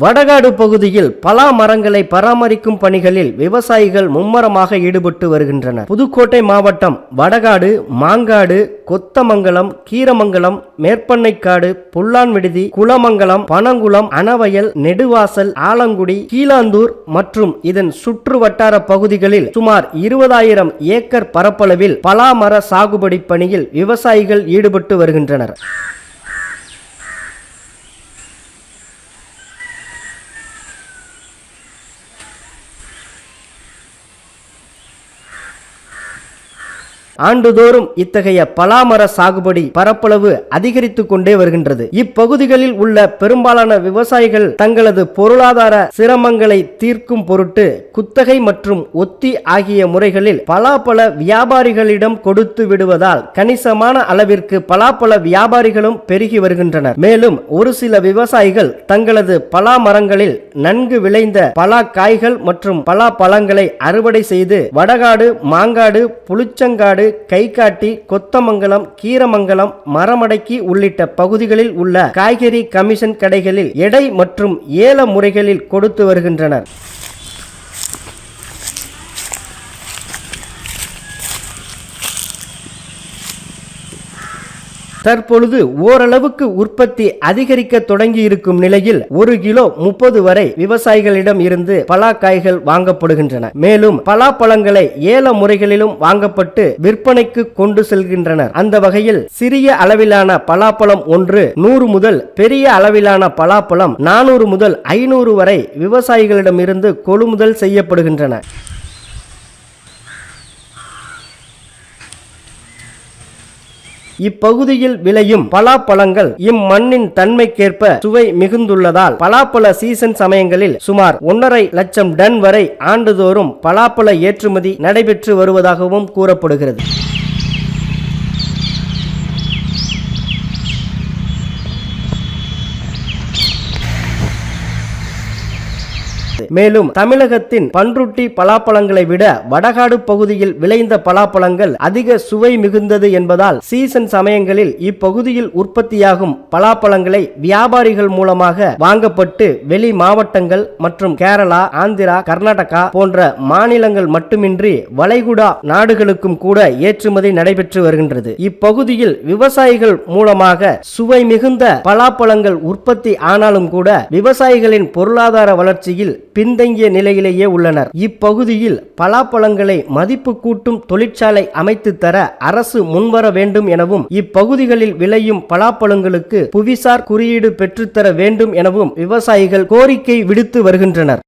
வடகாடு பகுதியில் பலா மரங்களை பராமரிக்கும் பணிகளில் விவசாயிகள் மும்மரமாக ஈடுபட்டு வருகின்றனர். புதுக்கோட்டை மாவட்டம் வடகாடு மாங்காடு கொத்தமங்கலம் கீரமங்கலம் மேற்பண்ணைக்காடு புல்லான் விடுதி குளமங்கலம் பனங்குளம் அணவயல் நெடுவாசல் ஆலங்குடி கீழாந்தூர் மற்றும் இதன் சுற்று வட்டார பகுதிகளில் சுமார் இருபதாயிரம் ஏக்கர் பரப்பளவில் பலா மர சாகுபடி பணியில் விவசாயிகள் ஈடுபட்டு வருகின்றனர். ஆண்டுதோறும் இத்தகைய பலாமர சாகுபடி பரப்பளவு அதிகரித்து கொண்டே வருகின்றது. இப்பகுதிகளில் உள்ள பெரும்பாலான விவசாயிகள் தங்களது பொருளாதார சிரமங்களை தீர்க்கும் பொருட்டு குத்தகை மற்றும் ஒத்தி ஆகிய முறைகளில் பலாப்பழ வியாபாரிகளிடம் கொடுத்து விடுவதால் கணிசமான அளவிற்கு பலாப்பழ வியாபாரிகளும் பெருகி வருகின்றனர். மேலும் ஒரு சில விவசாயிகள் தங்களது பலா மரங்களில் நன்கு விளைந்த பலா காய்கள் மற்றும் பலா பழங்களை அறுவடை செய்து வடகாடு மாங்காடு புளிச்சங்காடு கைகாட்டி கொத்தமங்கலம் கீரமங்கலம் மரமடக்கி உள்ளிட்ட பகுதிகளில் உள்ள காய்கறி கமிஷன் கடைகளில் எடை மற்றும் ஏல முறைகளில் கொடுத்து வருகின்றனர். தற்பொழுது ஓரளவுக்கு உற்பத்தி அதிகரிக்க தொடங்கி இருக்கும் நிலையில் ஒரு கிலோ முப்பது வரை விவசாயிகளிடம் இருந்து பலாக்காய்கள் வாங்கப்படுகின்றன. மேலும் பலாப்பழங்களை ஏல முறைகளிலும் வாங்கப்பட்டு விற்பனைக்கு கொண்டு செல்கின்றனர். அந்த வகையில் சிறிய அளவிலான பலாப்பழம் ஒன்று நூறு முதல் பெரிய அளவிலான பலாப்பழம் நானூறு முதல் ஐநூறு வரை விவசாயிகளிடமிருந்து கொள்முதல் செய்யப்படுகின்றன. இப்பகுதியில் விளையும் பலாப்பழங்கள் இம்மண்ணின் தன்மைக்கேற்ப சுவை மிகுந்துள்ளதால் பலாப்பழ சீசன் சமயங்களில் சுமார் ஒன்றரை லட்சம் டன் வரை ஆண்டுதோறும் பலாப்பழ ஏற்றுமதி நடைபெற்று வருவதாகவும் கூறப்படுகிறது. மேலும் தமிழகத்தின் பன்ருட்டி பலாப்பழங்களை விட வடகாடு பகுதியில் விளைந்த பலாப்பழங்கள் அதிக சுவை மிகுந்தது என்பதால் சீசன் சமயங்களில் இப்பகுதியில் உற்பத்தியாகும் பலாப்பழங்களை வியாபாரிகள் மூலமாக வாங்கப்பட்டு வெளி மாவட்டங்கள் மற்றும் கேரளா ஆந்திரா கர்நாடகா போன்ற மாநிலங்கள் மட்டுமின்றி வளைகுடா நாடுகளுக்கும் கூட ஏற்றுமதி நடைபெற்று வருகின்றது. இப்பகுதியில் விவசாயிகள் மூலமாக சுவை மிகுந்த பலாப்பழங்கள் உற்பத்தி ஆனாலும் கூட விவசாயிகளின் பொருளாதார வளர்ச்சியில் பின்தங்கிய நிலையிலேயே உள்ளனர். இப்பகுதியில் பலாப்பழங்களை மதிப்பு கூட்டும் தொழிற்சாலை அமைத்து தர அரசு முன்வர வேண்டும் எனவும் இப்பகுதிகளில் விளையும் பலாப்பழங்களுக்கு புவிசார் குறியீடு பெற்றுத்தர வேண்டும் எனவும் விவசாயிகள் கோரிக்கை விடுத்து வருகின்றனர்.